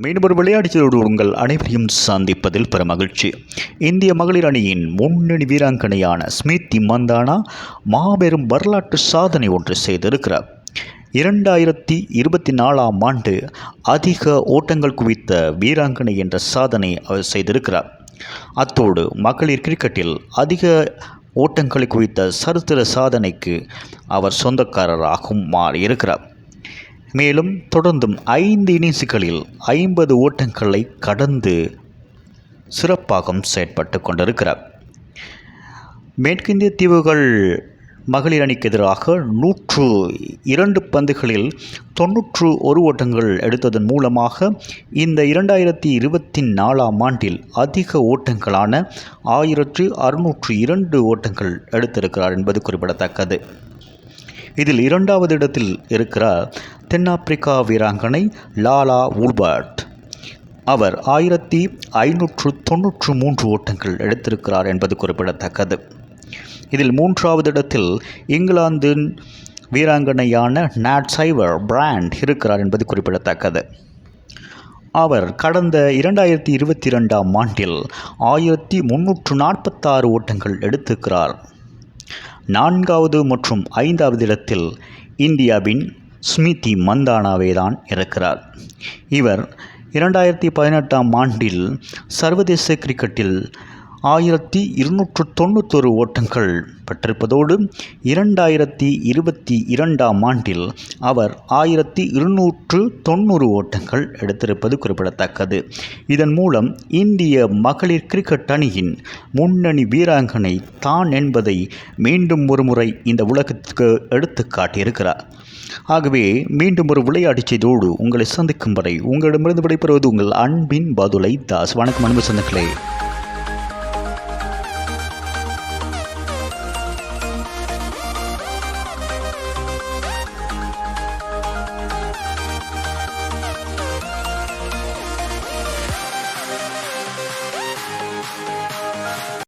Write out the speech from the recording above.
மீண்டும் ஒரு உங்கள் அனைவரையும் சந்திப்பதில் பெரும் மகிழ்ச்சி இந்திய மகளிர் அணியின் முன்னணி வீராங்கனையான ஸ்மிருதி மந்தானா மாபெரும் வரலாற்று சாதனை ஒன்று செய்திருக்கிறார். இரண்டாயிரத்தி இருபத்தி நாலாம் ஆண்டு அதிக ஓட்டங்கள் குவித்த வீராங்கனை என்ற சாதனை அவர் செய்திருக்கிறார். அத்தோடு மகளிர் கிரிக்கெட்டில் அதிக ஓட்டங்களை குவித்த சரித்திர சாதனைக்கு அவர் சொந்தக்காரராகவும் மாறியிருக்கிறார். மேலும் தொடர்ந்தும் ஐந்து இன்னிங்ஸுகளில் ஐம்பது ஓட்டங்களை கடந்து சிறப்பாகவும் செயற்பட்டு கொண்டிருக்கிறார். மேற்கிந்திய தீவுகள் மகளிர் அணிக்கு எதிராக நூற்று இரண்டு பந்துகளில் தொன்னூற்று ஒரு ஓட்டங்கள் எடுத்ததன் மூலமாக இந்த இரண்டாயிரத்தி இருபத்தி நாலாம் ஆண்டில் அதிக ஓட்டங்களான ஆயிரத்து அறுநூற்று இரண்டு ஓட்டங்கள் எடுத்திருக்கிறார் என்பது குறிப்பிடத்தக்கது. இதில் இரண்டாவது இடத்தில் இருக்கிறார் தென்னாப்பிரிக்கா வீராங்கனை லாலா உல்பர்ட். அவர் ஆயிரத்தி ஐநூற்று தொன்னூற்று மூன்று ஓட்டங்கள் எடுத்திருக்கிறார் என்பது குறிப்பிடத்தக்கது. இதில் மூன்றாவது இடத்தில் இங்கிலாந்தின் வீராங்கனையான நாட் சைவர் பிராண்ட் இருக்கிறார் என்பது குறிப்பிடத்தக்கது. அவர் கடந்த இரண்டாயிரத்தி இருபத்தி ரெண்டாம் ஆண்டில் ஆயிரத்தி முன்னூற்று நாற்பத்தாறு ஓட்டங்கள் எடுத்திருக்கிறார். நான்காவது மற்றும் ஐந்தாவது இடத்தில் இந்தியாவின் ஸ்மிதி மந்தானாவே தான் இருக்கிறார் இவர் இரண்டாயிரத்தி பதினெட்டாம் ஆண்டில் சர்வதேச கிரிக்கெட்டில் ஆயிரத்தி இருநூற்று தொண்ணூத்தொரு ஓட்டங்கள் பெற்றிருப்பதோடு இரண்டாயிரத்தி இருபத்தி இரண்டாம் ஆண்டில் அவர் ஆயிரத்தி இருநூற்று தொண்ணூறு ஓட்டங்கள் எடுத்திருப்பது குறிப்பிடத்தக்கது. இதன் மூலம் இந்திய மகளிர் கிரிக்கெட் அணியின் முன்னணி வீராங்கனை தான் என்பதை மீண்டும் ஒருமுறை இந்த உலகத்துக்கு எடுத்து காட்டியிருக்கிறார். ஆகவே மீண்டும் ஒரு விளையாட்டு செய்தோடு உங்களை சந்திக்கும் வரை உங்களிடமிருந்து விடைபெறுவது உங்கள் அன்பின் பதுலை தாஸ். வணக்கம் அன்பு சொந்தங்களே.